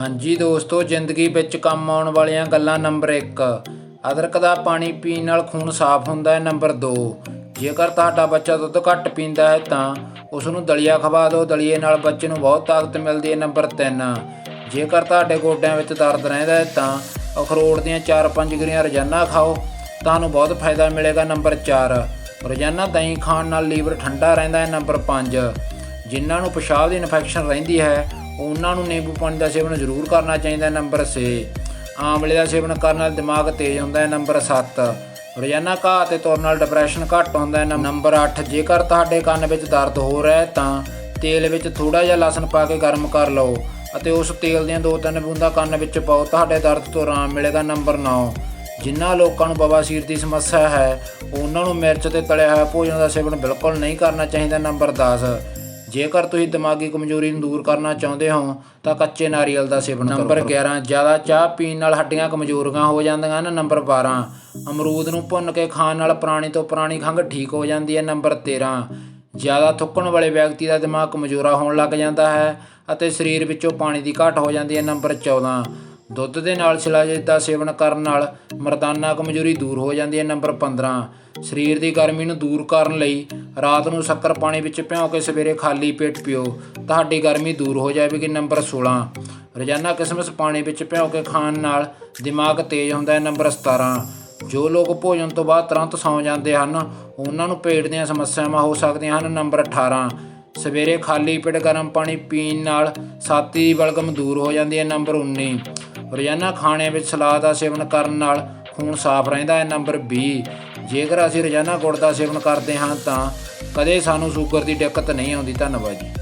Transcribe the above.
ਹਾਂਜੀ ਦੋਸਤੋ, ਜ਼ਿੰਦਗੀ ਵਿੱਚ ਕੰਮ ਆਉਣ ਵਾਲੀਆਂ ਗੱਲਾਂ ਨੰਬਰ 1 ਅਦਰਕ ਦਾ ਪਾਣੀ ਪੀਣ ਨਾਲ ਖੂਨ ਸਾਫ਼ ਹੁੰਦਾ ਹੈ, ਨੰਬਰ 2 ਜੇਕਰ ਤੁਹਾਡਾ ਬੱਚਾ ਦੁੱਧ ਘੱਟ ਪੀਂਦਾ ਹੈ, ਤਾਂ ਉਸ ਨੂੰ ਦਲੀਆ ਖਵਾ ਦਿਓ। ਦਲੀਏ ਨਾਲ ਬੱਚੇ ਨੂੰ ਬਹੁਤ ਤਾਕਤ ਮਿਲਦੀ ਹੈ, ਨੰਬਰ 3 ਜੇਕਰ ਤੁਹਾਡੇ ਗੋਡਿਆਂ ਵਿੱਚ ਦਰਦ ਰਹਿੰਦਾ ਹੈ, ਤਾਂ ਅਖਰੋਟ ਦੀਆਂ 4-5 ਗਰੀਆਂ ਰੋਜ਼ਾਨਾ ਖਾਓ। ਤੁਹਾਨੂੰ ਬਹੁਤ ਫਾਇਦਾ ਮਿਲੇਗਾ, ਨੰਬਰ 4 ਰੋਜ਼ਾਨਾ ਦਹੀਂ ਖਾਣ ਨਾਲ ਲੀਵਰ ਠੰਡਾ ਰਹਿੰਦਾ ਹੈ, ਨੰਬਰ 5 ਜਿਨ੍ਹਾਂ ਨੂੰ ਪਿਸ਼ਾਬ ਦੀ ਇਨਫੈਕਸ਼ਨ ਰਹਿੰਦੀ ਹੈ ਉਹਨਾਂ ਨੂੰ ਨਿੰਬੂ ਪਾਣੀ ਦਾ ਸੇਵਨ ਜ਼ਰੂਰ ਕਰਨਾ ਚਾਹੀਦਾ ਹੈ ਨੰਬਰ 6 ਆਮਲੇ ਦਾ ਸੇਵਨ ਕਰਨ ਨਾਲ ਦਿਮਾਗ ਤੇਜ਼ ਹੁੰਦਾ ਹੈ, ਨੰਬਰ 7 ਰੋਜ਼ਾਨਾ ਘਾਹ ਤੇ ਤੁਰਨ ਨਾਲ ਡਿਪਰੈਸ਼ਨ ਘੱਟ ਹੁੰਦਾ ਹੈ, ਨੰਬਰ 8 ਜੇਕਰ ਤੁਹਾਡੇ ਕੰਨ ਵਿੱਚ ਦਰਦ ਹੋ ਰਿਹਾ ਹੈ, ਤਾਂ ਤੇਲ ਵਿੱਚ ਥੋੜਾ ਜਿਹਾ ਲਸਣ ਪਾ ਕੇ ਗਰਮ ਕਰ ਲਓ ਅਤੇ ਉਸ ਤੇਲ ਦੀਆਂ ਦੋ ਤਿੰਨ ਬੂੰਦਾਂ ਕੰਨ ਵਿੱਚ ਪਾਓ, ਤੁਹਾਡੇ ਦਰਦ ਤੋਂ ਆਰਾਮ ਮਿਲੇਗਾ, ਨੰਬਰ 9 ਜਿਨ੍ਹਾਂ ਲੋਕਾਂ ਨੂੰ ਬਵਾਸੀਰ ਦੀ ਸਮੱਸਿਆ ਹੈ, ਉਹਨਾਂ ਨੂੰ ਮਿਰਚ ਤੇ ਤਲਿਆ ਹੋਇਆ ਭੋਜਨ ਦਾ ਸੇਵਨ ਬਿਲਕੁਲ ਨਹੀਂ ਕਰਨਾ ਚਾਹੀਦਾ, ਨੰਬਰ 10 ਜੇਕਰ ਤੁਸੀਂ ਦਿਮਾਗੀ ਕਮਜ਼ੋਰੀ ਨੂੰ ਦੂਰ ਕਰਨਾ ਚਾਹੁੰਦੇ ਹੋ, ਤਾਂ ਕੱਚੇ ਨਾਰੀਅਲ ਦਾ ਸੇਵਨ ਕਰੋ। ਨੰਬਰ 11 ਜ਼ਿਆਦਾ ਚਾਹ ਪੀਣ ਨਾਲ ਹੱਡੀਆਂ ਕਮਜ਼ੋਰੀਆਂ ਹੋ ਜਾਂਦੀਆਂ ਹਨ। ਨੰਬਰ 12 ਅਮਰੂਦ ਨੂੰ ਭੁੰਨ ਕੇ ਖਾਣ ਨਾਲ ਪੁਰਾਣੀ ਤੋਂ ਪੁਰਾਣੀ ਖੰਘ ਠੀਕ ਹੋ ਜਾਂਦੀ ਹੈ। ਨੰਬਰ 13 ਜ਼ਿਆਦਾ ਥੁੱਕਣ ਵਾਲੇ ਵਿਅਕਤੀ ਦਾ ਦਿਮਾਗ ਕਮਜ਼ੋਰਾ ਹੋਣ ਲੱਗ ਜਾਂਦਾ ਹੈ ਅਤੇ ਸਰੀਰ ਵਿੱਚੋਂ ਪਾਣੀ ਦੀ ਘਾਟ ਹੋ ਜਾਂਦੀ ਹੈ। ਨੰਬਰ 14 ਦੁੱਧ ਦੇ ਨਾਲ ਸ਼ਿਲਾਜੀਤ ਦਾ ਸੇਵਨ ਕਰਨ ਨਾਲ ਮਰਦਾਨਾ ਕਮਜ਼ੋਰੀ ਦੂਰ ਹੋ ਜਾਂਦੀ ਹੈ, ਨੰਬਰ 15 ਸਰੀਰ ਦੀ ਗਰਮੀ ਨੂੰ ਦੂਰ ਕਰਨ ਲਈ ਰਾਤ ਨੂੰ ਸ਼ੱਕਰ ਪਾਣੀ ਵਿੱਚ ਭਿਓ ਕੇ ਸਵੇਰੇ ਖਾਲੀ ਪੇਟ ਪੀਓ। ਤੁਹਾਡੀ ਗਰਮੀ ਦੂਰ ਹੋ ਜਾਵੇਗੀ, ਨੰਬਰ 16 ਰੋਜ਼ਾਨਾ ਕਿਸਮਿਸ ਪਾਣੀ ਵਿੱਚ ਭਿਓ ਕੇ ਖਾਣ ਨਾਲ ਦਿਮਾਗ ਤੇਜ਼ ਹੁੰਦਾ ਹੈ, ਨੰਬਰ 17 ਜੋ ਲੋਕ ਭੋਜਨ ਤੋਂ ਬਾਅਦ ਤੁਰੰਤ ਸੌਂ ਜਾਂਦੇ ਹਨ, ਉਹਨਾਂ ਨੂੰ ਪੇਟ ਦੀਆਂ ਸਮੱਸਿਆਵਾਂ ਹੋ ਸਕਦੀਆਂ ਹਨ, ਨੰਬਰ 18 ਸਵੇਰੇ ਖਾਲੀ ਪੇਟ ਗਰਮ ਪਾਣੀ ਪੀਣ ਨਾਲ ਛਾਤੀ ਦੀ ਬਲਗਮ ਦੂਰ ਹੋ ਜਾਂਦੀ ਹੈ, ਨੰਬਰ 19 ਰੋਜ਼ਾਨਾ ਖਾਣੇ ਵਿੱਚ ਸਲਾਦ ਦਾ ਸੇਵਨ ਕਰਨ ਨਾਲ ਖੂਨ ਸਾਫ਼ ਰਹਿੰਦਾ ਹੈ, ਨੰਬਰ 20 ਜੇਕਰ ਅਸੀਂ ਰੋਜ਼ਾਨਾ ਗੁੜ ਦਾ ਸੇਵਨ ਕਰਦੇ ਹਾਂ ਤਾਂ ਕਦੇ ਸਾਨੂੰ ਸ਼ੂਗਰ ਦੀ ਦਿੱਕਤ ਨਹੀਂ ਆਉਂਦੀ। ਧੰਨਵਾਦ ਜੀ।